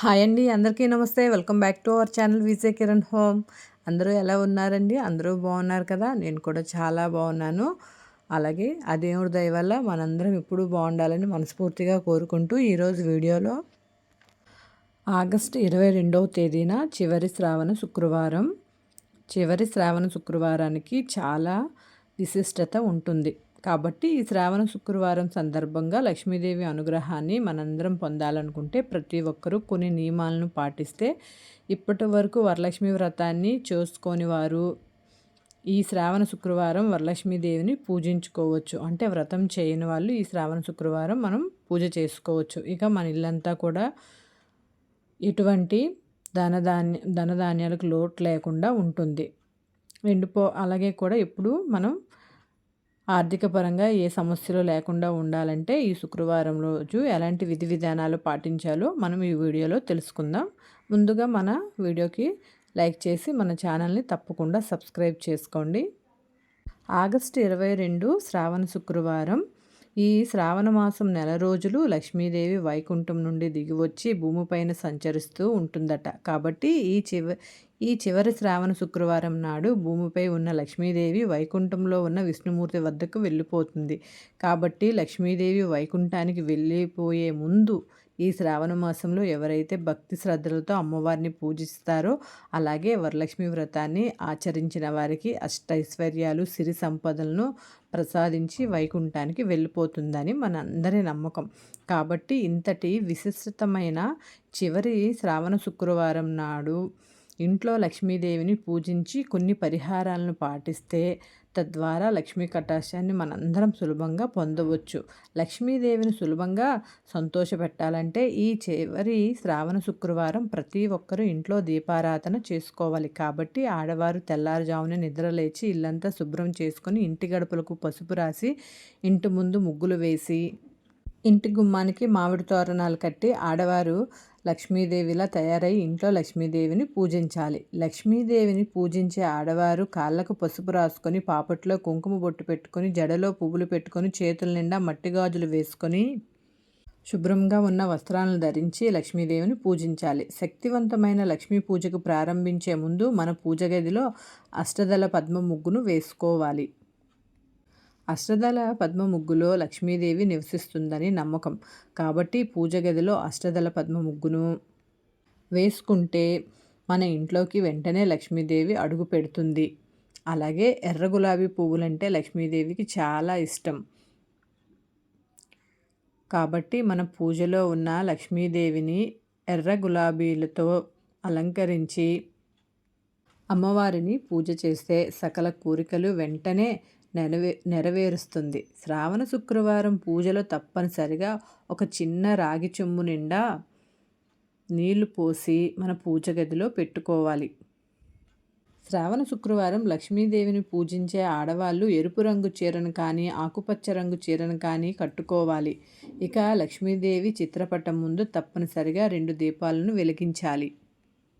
Hi అండి అందరికీ నమస్తే. Welcome back to our channel Vijay Kiran home. అందరూ ఎలా ఉన్నారండి? అందరూ బాగున్నారు కదా? నేను కూడా చాలా బాగున్నాను. అలాగే ఆ దేవుడి దయ వల్ల మనందరం ఎప్పుడూ బాగుండాలని మనస్ఫూర్తిగా కోరుకుంటూ ఈరోజు వీడియోలో ఆగస్టు ఇరవై రెండవ తేదీన చివరి శ్రావణ శుక్రవారం. చివరి శ్రావణ శుక్రవారానికి చాలా విశిష్టత ఉంటుంది. కాబట్టి ఈ శ్రావణ శుక్రవారం సందర్భంగా లక్ష్మీదేవి అనుగ్రహాన్ని మనందరం పొందాలనుకుంటే ప్రతి ఒక్కరూ కొన్ని నియమాలను పాటిస్తే ఇప్పటి వరకు వరలక్ష్మి వ్రతాన్ని చూసుకొని వారు ఈ శ్రావణ శుక్రవారం వరలక్ష్మీదేవిని పూజించుకోవచ్చు. అంటే వ్రతం చేయని వాళ్ళు ఈ శ్రావణ శుక్రవారం మనం పూజ చేసుకోవచ్చు. ఇక మన ఇల్లంతా కూడా ఎటువంటి ధనధాన్య ధనధాన్యాలకు లోటు లేకుండా ఉంటుంది. ఎండిపో అలాగే కూడా ఎప్పుడు మనం ఆర్థిక పరంగా ఏ సమస్యలు లేకుండా ఉండాలంటే ఈ శుక్రవారం రోజు ఎలాంటి విధి విధానాలు పాటించాలో మనం ఈ వీడియోలో తెలుసుకుందాం. ముందుగా మన వీడియోకి లైక్ చేసి మన ఛానల్ని తప్పకుండా సబ్స్క్రైబ్ చేసుకోండి. ఆగస్టు ఇరవై రెండు శ్రావణ శుక్రవారం. ఈ శ్రావణ మాసం నెల రోజులు లక్ష్మీదేవి వైకుంఠం నుండి దిగివచ్చి భూమిపైన సంచరిస్తూ ఉంటుందట. కాబట్టి ఈ చివ ఈ చివరి శ్రావణ శుక్రవారం నాడు భూమిపై ఉన్న లక్ష్మీదేవి వైకుంఠంలో ఉన్న విష్ణుమూర్తి వద్దకు వెళ్ళిపోతుంది. కాబట్టి లక్ష్మీదేవి వైకుంఠానికి వెళ్ళిపోయే ముందు ఈ శ్రావణ మాసంలో ఎవరైతే భక్తి శ్రద్ధలతో అమ్మవారిని పూజిస్తారో అలాగే వరలక్ష్మి వ్రతాన్ని ఆచరించిన వారికి అష్టైశ్వర్యాలు సిరి సంపదలను ప్రసాదించి వైకుంఠానికి వెళ్ళిపోతుందని మన అందరి నమ్మకం. కాబట్టి ఇంతటి విశిష్టమైన చివరి శ్రావణ శుక్రవారం నాడు ఇంట్లో లక్ష్మీదేవిని పూజించి కొన్ని పరిహారాలను పాటిస్తే తద్వారా లక్ష్మీ కటాక్షాన్ని మనందరం సులభంగా పొందవచ్చు. లక్ష్మీదేవిని సులభంగా సంతోషపెట్టాలంటే ఈ చివరి శ్రావణ శుక్రవారం ప్రతి ఒక్కరూ ఇంట్లో దీపారాధన చేసుకోవాలి. కాబట్టి ఆడవారు తెల్లారుజామున నిద్రలేచి ఇల్లంతా శుభ్రం చేసుకొని ఇంటి గడపలకు పసుపు రాసి ఇంటి ముందు ముగ్గులు వేసి ఇంటి గుమ్మానికి మామిడి తోరణాలు కట్టి ఆడవారు లక్ష్మీదేవిలా తయారై ఇంట్లో లక్ష్మీదేవిని పూజించాలి. లక్ష్మీదేవిని పూజించే ఆడవారు కాళ్ళకు పసుపు రాసుకొని పాపట్లో కుంకుమ బొట్టు పెట్టుకొని జడలో పువ్వులు పెట్టుకొని చేతుల నిండా మట్టి గాజులు వేసుకొని శుభ్రంగా ఉన్న వస్త్రాలను ధరించి లక్ష్మీదేవిని పూజించాలి. శక్తివంతమైన లక్ష్మీ పూజకు ప్రారంభించే ముందు మన పూజ గదిలో అష్టదళ పద్మ ముగ్గును వేసుకోవాలి. అష్టదళ పద్మ ముగ్గులో లక్ష్మీదేవి నివసిస్తుందని నమ్మకం. కాబట్టి పూజ గదిలో అష్టదళ పద్మ ముగ్గును వేసుకుంటే మన ఇంట్లోకి వెంటనే లక్ష్మీదేవి అడుగు పెడుతుంది. అలాగే ఎర్ర గులాబీ పువ్వులంటే లక్ష్మీదేవికి చాలా ఇష్టం. కాబట్టి మన పూజలో ఉన్న లక్ష్మీదేవిని ఎర్ర గులాబీలతో అలంకరించి అమ్మవారిని పూజ చేస్తే సకల కోరికలు వెంటనే నెరవే నెరవేరుస్తుంది. శ్రావణ శుక్రవారం పూజలో తప్పనిసరిగా ఒక చిన్న రాగి చెంబు నిండా నీళ్ళు పోసి మన పూజ గదిలో పెట్టుకోవాలి. శ్రావణ శుక్రవారం లక్ష్మీదేవిని పూజించే ఆడవాళ్ళు ఎరుపు రంగు చీరను కానీ ఆకుపచ్చ రంగు చీరను కానీ కట్టుకోవాలి. ఇక లక్ష్మీదేవి చిత్రపటం ముందు తప్పనిసరిగా రెండు దీపాలను వెలిగించాలి.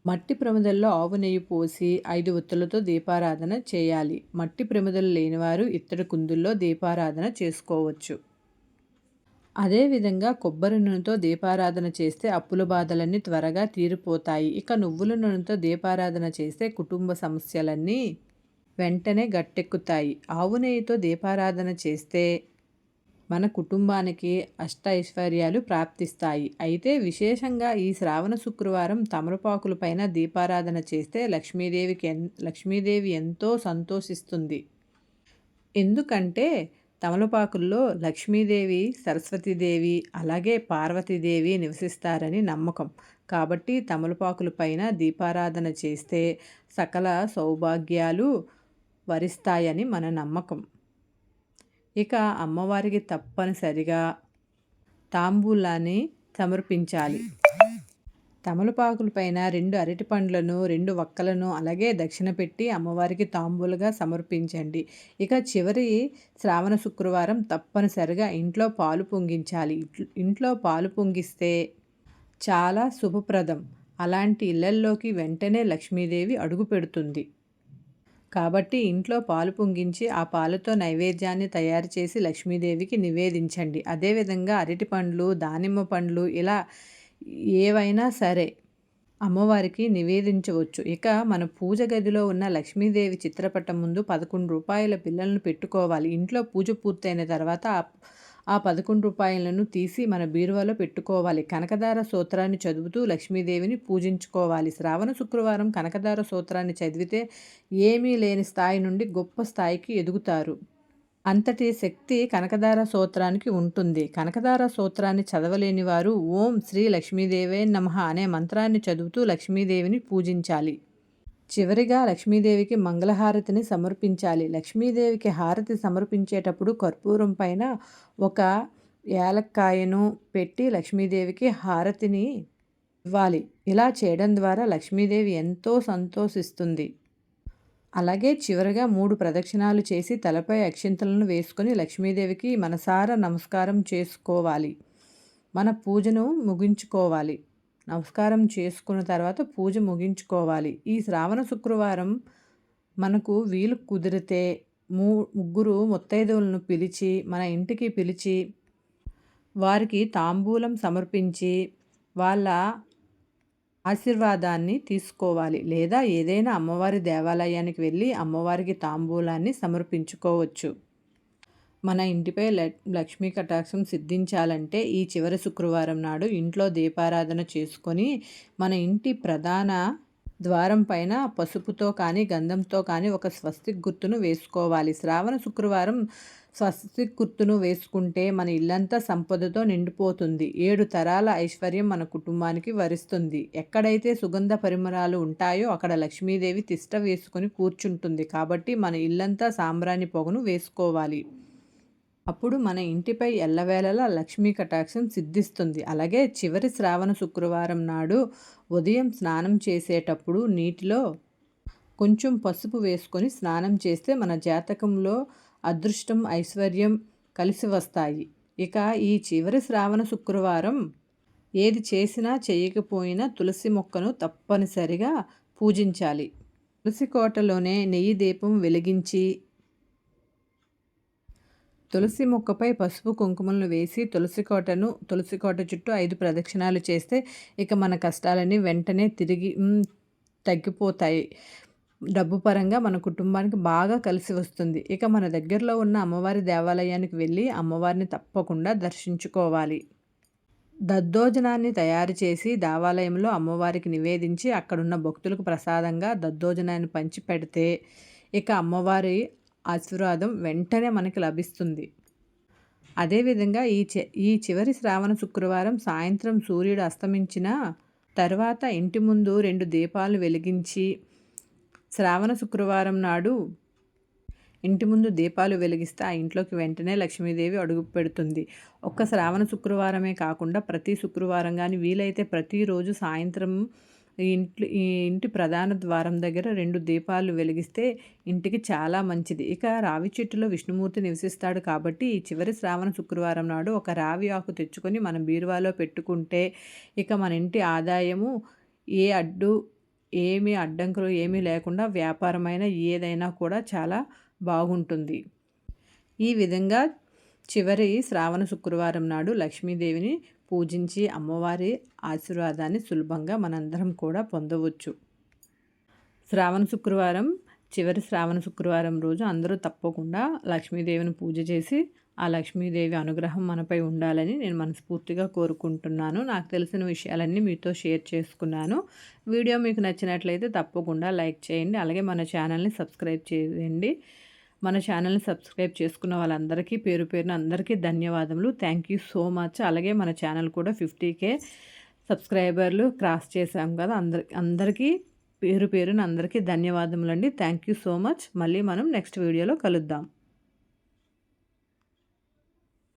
మట్టి ప్రమిదల్లో ఆవు నెయ్యి పోసి ఐదు ఒత్తులతో దీపారాధన చేయాలి. మట్టి ప్రమిదలు లేనివారు ఇత్తడి కుందుల్లో దీపారాధన చేసుకోవచ్చు. అదేవిధంగా కొబ్బరి నూనెతో దీపారాధన చేస్తే అప్పుల బాధలన్నీ త్వరగా తీరిపోతాయి. ఇక నువ్వుల నూనెతో దీపారాధన చేస్తే కుటుంబ సమస్యలన్నీ వెంటనే గట్టెక్కుతాయి. ఆవు నెయ్యితో దీపారాధన చేస్తే మన కుటుంబానికి అష్ట ఐశ్వర్యాలు ప్రాప్తిస్తాయి. అయితే విశేషంగా ఈ శ్రావణ శుక్రవారం తమలపాకులపైన దీపారాధన చేస్తే లక్ష్మీదేవికి ఎన్ లక్ష్మీదేవి ఎంతో సంతోషిస్తుంది. ఎందుకంటే తమలపాకుల్లో లక్ష్మీదేవి సరస్వతీదేవి అలాగే పార్వతీదేవి నివసిస్తారని నమ్మకం. కాబట్టి తమలపాకులపైన దీపారాధన చేస్తే సకల సౌభాగ్యాలు వరిస్తాయని మన నమ్మకం. ఇక అమ్మవారికి తప్పనిసరిగా తాంబూలాన్ని సమర్పించాలి. తమలపాకుల పైన రెండు అరటి పండ్లను రెండు వక్కలను అలాగే దక్షిణ పెట్టి అమ్మవారికి తాంబూలుగా సమర్పించండి. ఇక చివరి శ్రావణ శుక్రవారం తప్పనిసరిగా ఇంట్లో పాలు పొంగించాలి. ఇంట్లో పాలు పొంగిస్తే చాలా శుభప్రదం. అలాంటి ఇళ్ళల్లోకి వెంటనే లక్ష్మీదేవి అడుగు పెడుతుంది. కాబట్టి ఇంట్లో పాలు పొంగించి ఆ పాలతో నైవేద్యాన్ని తయారు చేసి లక్ష్మీదేవికి నివేదించండి. అదేవిధంగా అరటి పండ్లు దానిమ్మ పండ్లు ఇలా ఏవైనా సరే అమ్మవారికి నివేదించవచ్చు. ఇక మన పూజ గదిలో ఉన్న లక్ష్మీదేవి చిత్రపటం ముందు పదకొండు రూపాయల పిల్లలను పెట్టుకోవాలి. ఇంట్లో పూజ పూర్తయిన తర్వాత ఆ పదకొండు రూపాయలను తీసి మన బీరువాలో పెట్టుకోవాలి. కనకదార సూత్రాన్ని చదువుతూ లక్ష్మీదేవిని పూజించుకోవాలి. శ్రావణ శుక్రవారం కనకదార సూత్రాన్ని చదివితే ఏమీ లేని స్థాయి నుండి గొప్ప స్థాయికి ఎదుగుతారు. అంతటి శక్తి కనకదార సూత్రానికి ఉంటుంది. కనకదార సూత్రాన్ని చదవలేని వారు ఓం శ్రీ లక్ష్మీదేవే నమ అనే మంత్రాన్ని చదువుతూ లక్ష్మీదేవిని పూజించాలి. చివరిగా లక్ష్మీదేవికి మంగళహారతిని సమర్పించాలి. లక్ష్మీదేవికి హారతి సమర్పించేటప్పుడు కర్పూరం పైన ఒక ఏలక్కాయను పెట్టి లక్ష్మీదేవికి హారతిని ఇవ్వాలి. ఇలా చేయడం ద్వారా లక్ష్మీదేవి ఎంతో సంతోషిస్తుంది. అలాగే చివరగా మూడు ప్రదక్షిణాలు చేసి తలపై అక్షింతలను వేసుకొని లక్ష్మీదేవికి మనసారా నమస్కారం చేసుకోవాలి. మన పూజను ముగించుకోవాలి. నమస్కారం చేసుకున్న తర్వాత పూజ ముగించుకోవాలి. ఈ శ్రావణ శుక్రవారం మనకు వీలు కుదిరితే మూ ముగ్గురు ముత్తైదువులను పిలిచి మన ఇంటికి పిలిచి వారికి తాంబూలం సమర్పించి వాళ్ళ ఆశీర్వాదాన్ని తీసుకోవాలి. లేదా ఏదైనా అమ్మవారి దేవాలయానికి వెళ్ళి అమ్మవారికి తాంబూలాన్ని సమర్పించుకోవచ్చు. మన ఇంటిపై లక్ష్మీ కటాక్షం సిద్ధించాలంటే ఈ చివరి శుక్రవారం నాడు ఇంట్లో దీపారాధన చేసుకొని మన ఇంటి ప్రధాన ద్వారం పైన పసుపుతో కానీ గంధంతో కానీ ఒక స్వస్తిక్ గుర్తును వేసుకోవాలి. శ్రావణ శుక్రవారం స్వస్తిక్ గుర్తును వేసుకుంటే మన ఇల్లంతా సంపదతో నిండిపోతుంది. ఏడు తరాల ఐశ్వర్యం మన కుటుంబానికి వరిస్తుంది. ఎక్కడైతే సుగంధ పరిమళాలు ఉంటాయో అక్కడ లక్ష్మీదేవి తిష్ట వేసుకొని కూర్చుంటుంది. కాబట్టి మన ఇల్లంతా సాంబ్రాణి పొగను వేసుకోవాలి. అప్పుడు మన ఇంటిపై ఎల్లవేళలా లక్ష్మీ కటాక్షం సిద్ధిస్తుంది. అలాగే చివరి శ్రావణ శుక్రవారం నాడు ఉదయం స్నానం చేసేటప్పుడు నీటిలో కొంచెం పసుపు వేసుకొని స్నానం చేస్తే మన జాతకంలో అదృష్టం ఐశ్వర్యం కలిసి వస్తాయి. ఇక ఈ చివరి శ్రావణ శుక్రవారం ఏది చేసినా చేయకపోయినా తులసి మొక్కను తప్పనిసరిగా పూజించాలి. తులసి కోటలోనే నెయ్యి దీపం వెలిగించి తులసి మొక్కపై పసుపు కుంకుమలను వేసి తులసి కోటను తులసి కోట చుట్టూ ఐదు ప్రదక్షిణాలు చేస్తే ఇక మన కష్టాలన్నీ వెంటనే తిరిగి తగ్గిపోతాయి. డబ్బు పరంగా మన కుటుంబానికి బాగా కలిసి వస్తుంది. ఇక మన దగ్గరలో ఉన్న అమ్మవారి దేవాలయానికి వెళ్ళి అమ్మవారిని తప్పకుండా దర్శించుకోవాలి. దద్దోజనాన్ని తయారు చేసి దేవాలయంలో అమ్మవారికి నివేదించి అక్కడున్న భక్తులకు ప్రసాదంగా దద్దోజనాన్ని పంచి పెడితే ఇక అమ్మవారి ఆశీర్వాదం వెంటనే మనకి లభిస్తుంది. అదేవిధంగా ఈ ఈ చివరి శ్రావణ శుక్రవారం సాయంత్రం సూర్యుడు అస్తమించిన తర్వాత ఇంటి ముందు రెండు దీపాలు వెలిగించి శ్రావణ శుక్రవారం నాడు ఇంటి ముందు దీపాలు వెలిగిస్తే ఆ ఇంట్లోకి వెంటనే లక్ష్మీదేవి అడుగు పెడుతుంది. ఒక్క శ్రావణ శుక్రవారమే కాకుండా ప్రతి శుక్రవారం కానీ వీలైతే ప్రతిరోజు సాయంత్రం ఇంట్లో ఈ ఇంటి ప్రధాన ద్వారం దగ్గర రెండు దీపాలు వెలిగిస్తే ఇంటికి చాలా మంచిది. ఇక రావి చెట్టులో విష్ణుమూర్తి నివసిస్తాడు కాబట్టి ఈ చివరి శ్రావణ శుక్రవారం నాడు ఒక రావి ఆకు తెచ్చుకొని మనం బీరువాలో పెట్టుకుంటే ఇక మన ఇంటి ఆదాయము ఏ అడ్డు ఏమీ అడ్డంకులు ఏమీ లేకుండా వ్యాపారమైన ఏదైనా కూడా చాలా బాగుంటుంది. ఈ విధంగా చివరి శ్రావణ శుక్రవారం నాడు లక్ష్మీదేవిని పూజించి అమ్మవారి ఆశీర్వాదాన్ని సులభంగా మనందరం కూడా పొందవచ్చు. శ్రావణ శుక్రవారం చివరి శ్రావణ శుక్రవారం రోజు అందరూ తప్పకుండా లక్ష్మీదేవిని పూజ చేసి ఆ లక్ష్మీదేవి అనుగ్రహం మనపై ఉండాలని నేను మనస్ఫూర్తిగా కోరుకుంటున్నాను. నాకు తెలిసిన విషయాలన్నీ మీతో షేర్ చేసుకున్నాను. వీడియో మీకు నచ్చినట్లయితే తప్పకుండా లైక్ చేయండి. అలాగే మన ఛానల్ని సబ్స్క్రైబ్ చేయండి. మన ఛానల్ని సబ్స్క్రైబ్ చేసుకున్న వాళ్ళందరికీ పేరు పేరున అందరికీ ధన్యవాదములు. థ్యాంక్ యూ సో మచ్ అలాగే మన ఛానల్ కూడా ఫిఫ్టీకే సబ్స్క్రైబర్లు క్రాస్ చేసాం కదా అందరి అందరికీ పేరు పేరున అందరికీ ధన్యవాదములండి. థ్యాంక్ యూ సో మచ్ మళ్ళీ మనం నెక్స్ట్ వీడియోలో కలుద్దాం.